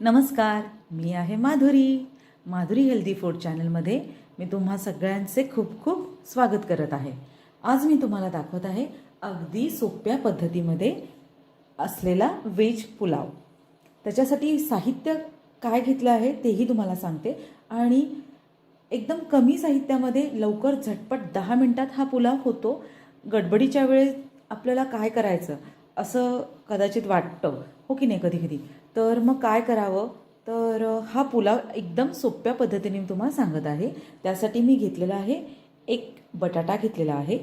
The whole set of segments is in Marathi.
नमस्कार मी आहे माधुरी. माधुरी हेल्दी फूड चॅनलमध्ये मी तुम्हा सगळ्यांचे खूप खूप स्वागत करत आहे. आज मी तुम्हाला दाखवत आहे अगदी सोप्या पद्धतीमध्ये असलेला व्हेज पुलाव. त्याच्यासाठी साहित्य काय घेतलं आहे तेही तुम्हाला सांगते आणि एकदम कमी साहित्यामध्ये लवकर झटपट दहा मिनटात हा पुलाव होतो. गडबडीच्या वेळेस आपल्याला काय करायचं असं कदाचित वाटतं. हो की नाही कधी कधी? तर मग काय करावं? तर हा पुलाव एकदम सोप्या पद्धतीने मी तुम्हाला सांगत आहे. त्यासाठी मी घेतलेला आहे एक बटाटा घेतलेला आहे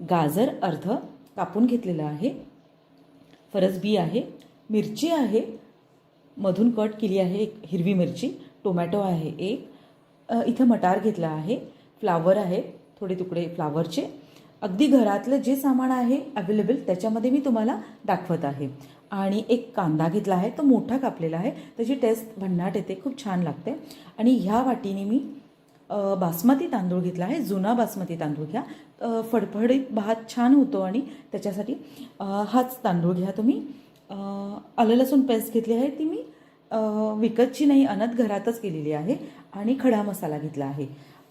गाजर अर्ध कापून घेतलेलं आहे फरसबी आहे मिरची आहे मधून कट केली आहे एक हिरवी मिरची टोमॅटो आहे एक इथं मटार घेतला आहे फ्लावर आहे थोडे तुकडे फ्लावरचे अगदी घरातलं जे सामान आहे अवेलेबल त्याच्यामध्ये मी तुम्हाला दाखवत आहे. आणि एक कांदा घेतला आहे तो मोठा कापलेला आहे. त्याची टेस्ट भन्नाट येते खूप छान लागते. आणि ह्या वाटीने मी बासमती तांदूळ घेतला आहे जुना बासमती तांदूळ घ्या. फडफडीत भात छान होतो आणि त्याच्यासाठी हाच तांदूळ घ्या तुम्ही. आलं लसूण पेस्ट घेतली आहे ती मी विकतची नाही अनत घरातच केलेली आहे. आणि खडा मसाला घेतला आहे.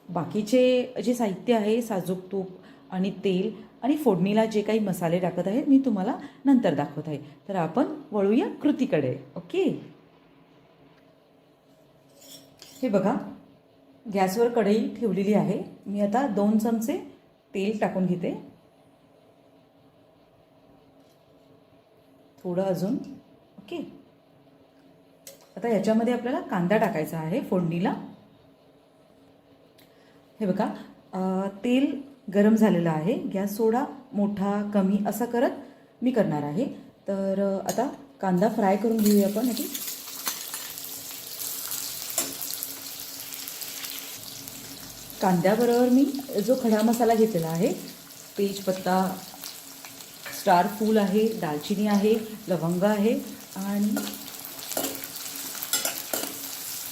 बाकीचे जे साहित्य आहे साजूक तूप आणि तेल आणि फोडणीला जे काही मसाले टाकत आहेत मी तुम्हाला नंतर दाखवत आहे. तर आपण वळूया कृतीकडे. ओके? हे बघा गॅसवर कढई ठेवलेली आहे. मी आता दोन चमचे तेल टाकून घेते. थोडं अजून. ओके? आता याच्यामध्ये आपल्याला कांदा टाकायचा आहे फोडणीला. हे बघा तेल गरम झालेला आहे. गॅस सोडा मोठा कमी असा करत मी करणार आहे. तर आता कांदा फ्राय करून घेऊया आपण आधी कांद्याबरोबर मी जो खडा मसाला घेतलेला आहे तेजपत्ता स्टार फूल आहे दालचिनी आहे लवंग आहे आणि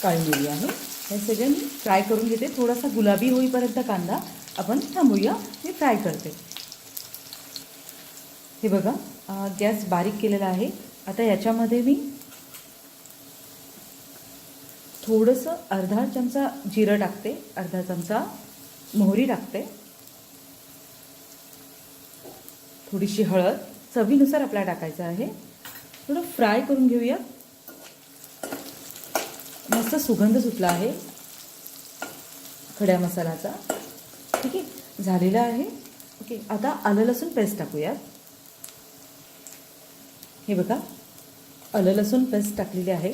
काळी मिरी आहे. हे सगळे मी फ्राय करून घेते. थोडासा गुलाबी होईपर्यंत कांदा आपण थांबूया. मी फ्राय करते. हे बघा गॅस बारीक केलेला आहे. आता याच्यामध्ये मी थोडंसं अर्धा चमचा जिरं टाकते. अर्धा चमचा मोहरी टाकते. थोडीशी हळद चवीनुसार आपल्याला टाकायचं आहे. थोडं फ्राय करून घेऊया. मस्त सुगंध सुटला आहे. खड्या मसाल्याचा. ठीक आहे? झालेला आहे. ओके आता आलं लसूण पेस्ट टाकूयात. हे बघा आलं लसूण पेस्ट टाकलेली आहे.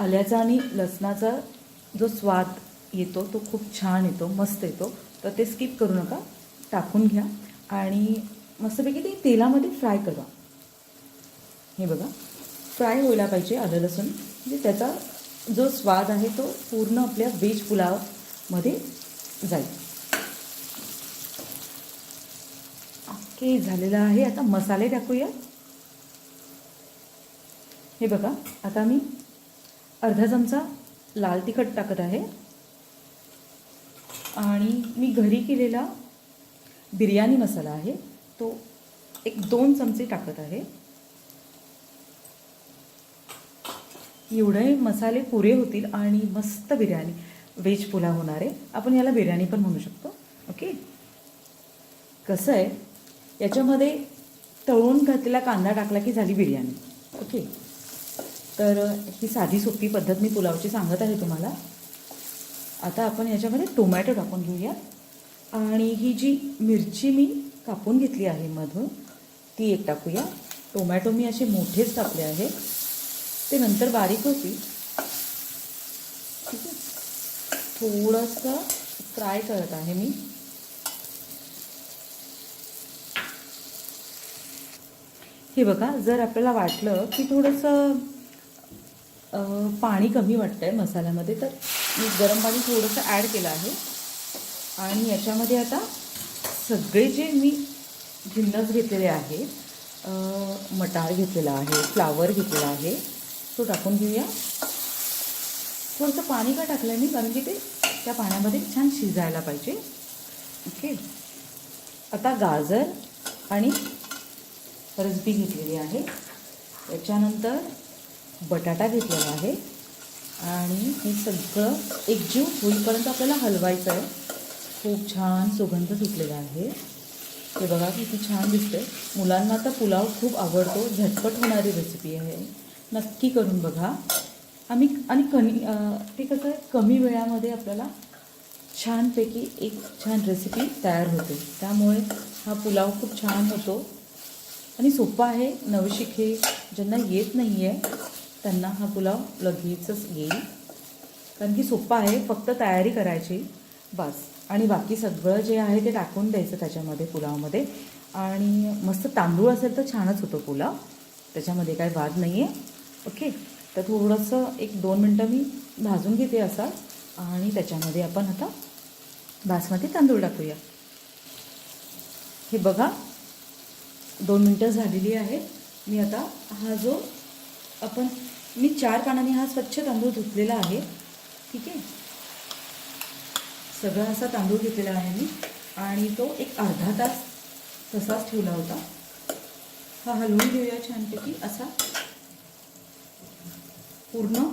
आल्याचा आणि लसणाचा जो स्वाद येतो तो खूप छान येतो मस्त येतो. तर ते स्किप करू नका टाकून घ्या. आणि मस्तपैकी ते तेलामध्ये फ्राय करा. हे बघा फ्राय व्हायला पाहिजे आलं लसूण. म्हणजे त्याचा जो स्वाद आहे तो पूर्ण आपल्या व्हेज पुलावमध्ये जाईल. ओके झालेलं आहे. आता मसाले टाकूया. हे बघा आता मी अर्धा चमचा लाल तिखट टाकत आहे. आणि मी घरी केलेला बिर्याणी मसाला आहे तो एक दोन चमचे टाकत आहे. एवढे मसाले पुरे होतील आणि मस्त बिर्याणी व्हेज पुलाव होणार आहे. आपण याला बिर्याणी पण म्हणू शकतो. ओके? कसं आहे? याच्यामध्ये तळून घातलेला कांदा टाकला की झाली बिर्याणी. ओके? तर ही साधी सोपी पद्धत मी पुलावची सांगत आहे तुम्हाला. आता आपण याच्यामध्ये टोमॅटो टाकून घेऊया. आणि ही जी मिरची मी कापून घेतली आहे मधून ती एक टाकूया. टोमॅटो मी असे मोठेच टाकले आहे ते नंतर बारीक होती ठीक आहे? थोडंसं फ्राय करत आहे मी. हे बघा जर आपल्याला वाटलं की थोडंसं पाणी कमी वाटतं आहे मसाल्यामध्ये तर मी गरम पाणी थोडंसं ॲड केलं आहे. आणि याच्यामध्ये आता सगळे जे मी जिन्नस घेतलेले आहेत मटार घेतलेला आहे फ्लावर घेतलेला आहे तो टाकून घेऊया. थोडंसं पाणी का टाकलं मी? कारण की ते त्या पाण्यामध्ये छान शिजायला पाहिजे. ओके? आता गाजर आणि रसबी घेतलेली आहे. त्याच्यानंतर बटाटा घेतलेला आहे. आणि हे सगळं एकजीव होईपर्यंत आपल्याला हलवायचं आहे. खूप छान सुगंध सुटलेला आहे. हे बघा किती छान दिसते मुलांना तर पुलाव खूप आवडतो. झटपट होणारी रेसिपी आहे. नक्की करून बघा. आम्ही आणि कमी ते कसं आहे कमी वेळामध्ये आपल्याला छानपैकी एक छान रेसिपी तयार होते. त्यामुळे हा पुलाव खूप छान होतो. आणि सोपा आहे नवशिके ज्यांना येत नाही आहे त्यांना हा पुलाव लगेचच येईल. कारण की सोपा आहे फक्त तयारी करायची बस. आणि बाकी सगळं जे आहे ते टाकून द्यायचं त्याच्यामध्ये पुलावमध्ये. आणि मस्त तांदूळ असेल तर छानच होतो पुलाव. त्याच्यामध्ये काही वाद नाही आहे ओके? तर थोडंसं एक दोन मिनटं मी भाजून घेते असा. आणि त्याच्यामध्ये आपण आता बासमती तांदूळ टाकूया. हे बघा. दोन मिनटं झालेली आहेत मी आता हा जो आपण मी चार पानांनी हा स्वच्छ तांदूळ धुतलेला आहे. ठीक आहे? सगळा असा तांदूळ घेतलेला आहे मी. आणि तो एक अर्धा तास तसाच ठेवला होता. हा हलवून घेऊया छानपैकी. असा पूर्ण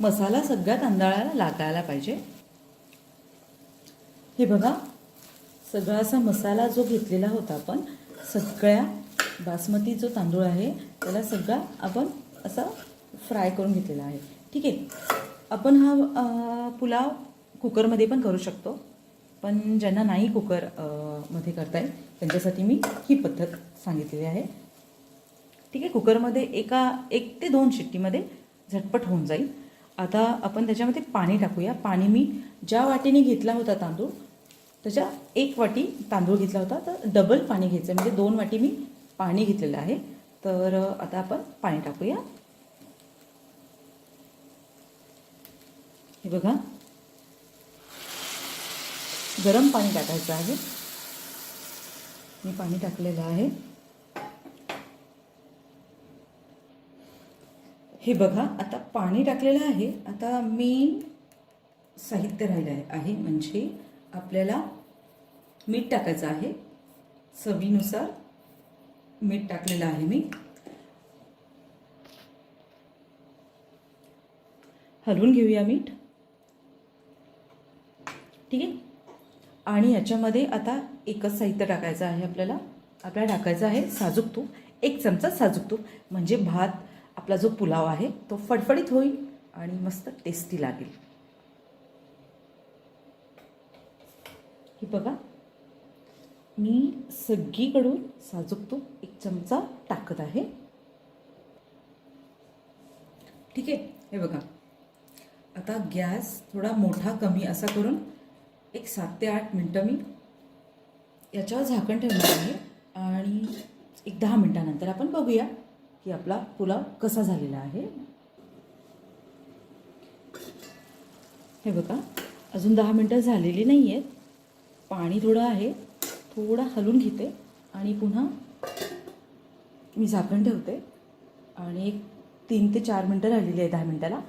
मसाला सगळ्या तांदळाला लागायला पाहिजे. हे बघा सगळा असा मसाला जो घेतलेला होता आपण सगळ्या बासमती जो तांदूळ आहे त्याला सगळा आपण असा फ्राय करून घेतलेला आहे. ठीक आहे? आपण हा पुलाव कुकरमध्ये पण करू शकतो. पण ज्यांना नाही कुकरमध्ये करता येईल त्यांच्यासाठी मी ही पद्धत सांगितलेली आहे. ठीक आहे? कुकरमध्ये एका एक ते दोन शिट्टीमध्ये झटपट होऊन जाईल. आता आपण त्याच्यामध्ये पाणी टाकूया. पाणी मी ज्या वाटीने घेतला होता तांदूळ त्याच्या एक वाटी तांदूळ घेतला होता तर डबल पाणी घ्यायचं. म्हणजे दोन वाटी मी पाणी घेतलेलं आहे. तर आता आपण पाणी टाकूया. हे बघा. गरम पाणी टाकायचं आहे. मी पाणी टाकलेलं आहे. हे बघा आता पाणी टाकलेलं आहे. आता मेन साहित्य राहिलं आहे. आहे म्हणजे आपल्याला मीठ टाकायचं आहे. चवीनुसार मीठ टाकलेलं आहे मी. हलवून घेऊया मीठ. ठीक आहे? आणि याच्यामध्ये आता एकच साहित्य टाकायचं आहे आपल्याला. आपल्याला टाकायचं आहे साजूक तूप. एक चमचा साजूक तूप. म्हणजे भात आपला जो पुलाव आहे तो फडफडीत होईल आणि मस्त टेस्टी लागेल. हे बघा. मी सगळीकडून साजूक तूप एक चमचा टाकत आहे. ठीक आहे. हे बघा. आता गॅस थोडा मोठा कमी असा करून एक सात ते आठ मिनटं मी याच्यावर झाकण ठेवणार आहे. आणि एक दहा मिनटानंतर आपण बघूया की आपला पुलाव कसा झालेला आहे. हे बघा. अजून दहा मिनटं झालेली नाही आहेत पाणी थोडं आहे थोडं हलून घेते आणि पुन्हा मी झाकण ठेवते. आणि एक तीन ते चार मिनटं राहिलेली आहे दहा मिनटाला.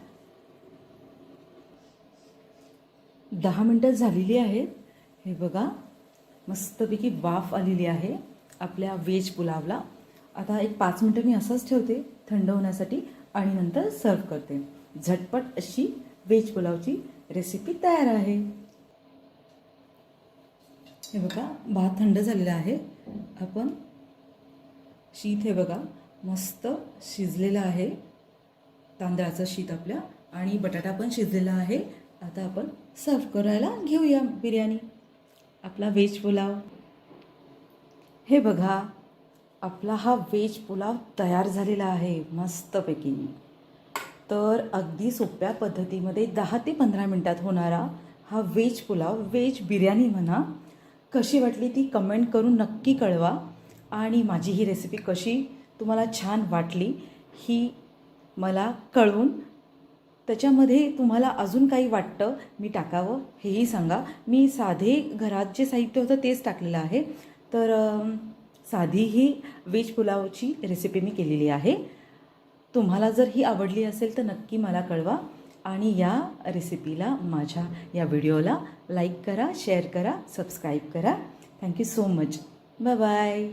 दहा मिनटं झालेली आहेत. हे बघा मस्तपैकी वाफ आलेली आहे आपल्या व्हेज पुलावला. आता एक पाच मिनटं मी असंच ठेवते थंड होण्यासाठी आणि नंतर सर्व करते. झटपट अशी व्हेज पुलावची रेसिपी तयार आहे. हे बघा भात थंड झालेला आहे. आपण शीत हे बघा मस्त शिजलेलं आहे. तांदळाचं शीत आपल्या आणि बटाटा पण शिजलेला आहे. आता आपण सर्व करायला घेऊया बिर्याणी. आपला व्हेज पुलाव. हे बघा आपला हा व्हेज पुलाव तयार झालेला आहे मस्तपैकी. तर अगदी सोप्या पद्धतीमध्ये दहा ते पंधरा मिनटात होणारा हा व्हेज पुलाव व्हेज बिर्याणी म्हणा कशी वाटली ती कमेंट करून नक्की कळवा. आणि माझी ही रेसिपी कशी तुम्हाला छान वाटली ही मला कळवून त्याच्यामध्ये तुम्हाला अजून काही वाटतं मी टाकावं हेही सांगा. मी साधे घरात जे साहित्य होतं तेच टाकलेलं आहे. तर साधी ही व्हेज पुलावची रेसिपी मी केलेली आहे. तुम्हाला जर ही आवडली असेल तर नक्की मला कळवा. आणि या रेसिपीला माझ्या या व्हिडिओला लाईक करा शेअर करा सबस्क्राईब करा. Thank you so much bye bye